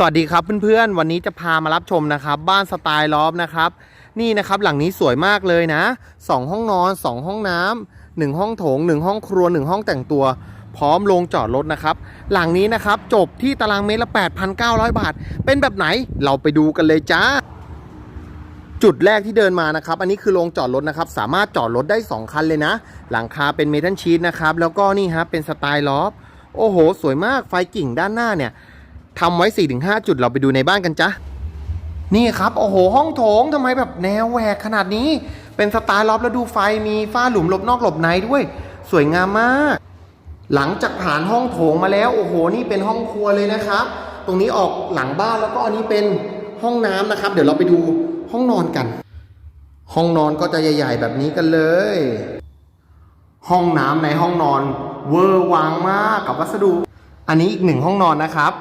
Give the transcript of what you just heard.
สวัสดีครับเพื่อนๆ วันนี้จะพามารับชมนะครับ บ้านสไตล์ลอฟนะครับ นี่นะครับหลังนี้สวยมากเลยนะสองห้องนอนสองห้องน้ำหนึ่งห้องโถงหนึ่งห้องครัวหนึ่งห้องแต่งตัว พร้อมโรงจอดรถนะครับ หลังนี้นะครับจบที่ตารางเมตรละ 8,900 บาท เป็นแบบไหนเราไปดูกันเลยจ้า จุดแรกที่เดินมานะครับ อันนี้คือโรงจอดรถนะครับ สามารถจอดรถได้ 2 คันเลยนะ หลังคาเป็นเมทัลชีทนะครับแล้วก็นี่ฮะเป็นสไตล์ลอฟโอ้โห สวยมากไฟกิ่งด้านหน้าเนี่ย ทำไว้ 4-5 จุดเราไปดูในบ้านกันจ้ะนี่ครับ โอ้โห ห้องโถงทำไมแบบแนวแหวกขนาดนี้ เป็นสไตล์ลอฟแล้วดูไฟมีฝ้าหลุมหลบนอกหลบในด้วย สวยงามมาก หลังจากผ่านห้องโถงมาแล้ว โอ้โห นี่เป็นห้องครัวเลยนะครับ ตรงนี้ออกหลังบ้านแล้วก็อันนี้เป็นห้องน้ำนะครับ เดี๋ยวเราไปดูห้องนอนกัน ห้องนอนก็จะใหญ่ ๆ แบบนี้กันเลย ห้องน้ำในห้องนอนเวอร์วังมากกับวัสดุ อันนี้อีกหนึ่งห้องนอนนะครับ